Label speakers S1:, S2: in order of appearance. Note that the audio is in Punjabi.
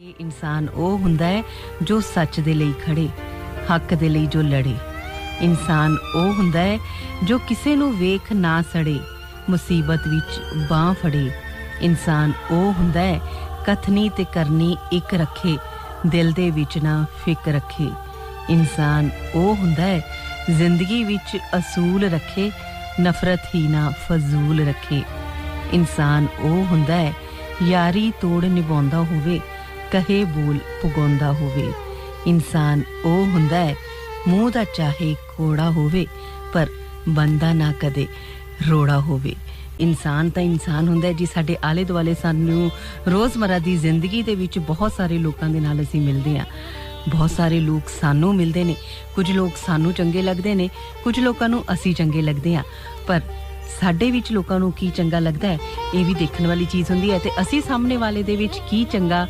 S1: ਇਹ ਇਨਸਾਨ ਉਹ ਹੁੰਦਾ ਹੈ ਜੋ ਸੱਚ ਦੇ ਲਈ ਖੜੇ, ਹੱਕ ਦੇ ਲਈ ਜੋ ਲੜੇ। ਇਨਸਾਨ ਉਹ ਹੁੰਦਾ ਹੈ ਜੋ ਕਿਸੇ ਨੂੰ ਵੇਖ ਨਾ ਸੜੇ, ਮੁਸੀਬਤ ਵਿੱਚ ਬਾਹ ਫੜੇ। ਇਨਸਾਨ ਉਹ ਹੁੰਦਾ ਹੈ, ਕਥਨੀ ਤੇ ਕਰਨੀ ਇੱਕ ਰੱਖੇ, ਦਿਲ ਦੇ ਵਿੱਚ ਨਾ ਫਿਕਰ ਰੱਖੇ। ਇਨਸਾਨ ਉਹ ਹੁੰਦਾ ਹੈ, ਜ਼ਿੰਦਗੀ ਵਿੱਚ ਅਸੂਲ ਰੱਖੇ, ਨਫ਼ਰਤ ਹੀ ਨਾ ਫਜ਼ੂਲ ਰੱਖੇ। ਇਨਸਾਨ ਉਹ ਹੁੰਦਾ ਹੈ, ਯਾਰੀ ਤੋੜ ਨਿਭਾਉਂਦਾ ਹੋਵੇ ਕਹੇ ਬੋਲ ਪੁਗਾਉਂਦਾ ਹੋਵੇ। ਇਨਸਾਨ ਉਹ ਹੁੰਦਾ ਹੈ, ਮੂੰਹ ਦਾ ਚਾਹੇ ਕੋੜਾ ਹੋਵੇ, ਪਰ ਬੰਦਾ ਨਾ ਕਦੇ ਰੋੜਾ ਹੋਵੇ। ਇਨਸਾਨ ਤਾਂ ਇਨਸਾਨ ਹੁੰਦਾ ਜੀ, ਸਾਡੇ ਆਲੇ ਦੁਆਲੇ ਸਾਨੂੰ ਰੋਜ਼ਮਰਾ ਦੀ ਜ਼ਿੰਦਗੀ ਦੇ ਵਿੱਚ ਬਹੁਤ ਸਾਰੇ ਲੋਕਾਂ ਦੇ ਨਾਲ ਅਸੀਂ ਮਿਲਦੇ ਹਾਂ। ਬਹੁਤ ਸਾਰੇ ਲੋਕ ਸਾਨੂੰ ਮਿਲਦੇ ਨੇ, ਕੁਝ ਲੋਕ ਸਾਨੂੰ ਚੰਗੇ ਲੱਗਦੇ ਨੇ, ਕੁਝ ਲੋਕਾਂ ਨੂੰ ਅਸੀਂ ਚੰਗੇ ਲੱਗਦੇ ਹਾਂ। ਪਰ ਸਾਡੇ ਵਿੱਚ ਲੋਕਾਂ ਨੂੰ ਕੀ ਚੰਗਾ ਲੱਗਦਾ ਹੈ, ਇਹ ਵੀ ਦੇਖਣ ਵਾਲੀ ਚੀਜ਼ ਹੁੰਦੀ ਹੈ ਤੇ ਅਸੀਂ ਸਾਹਮਣੇ ਵਾਲੇ ਦੇ ਵਿੱਚ ਕੀ ਚੰਗਾ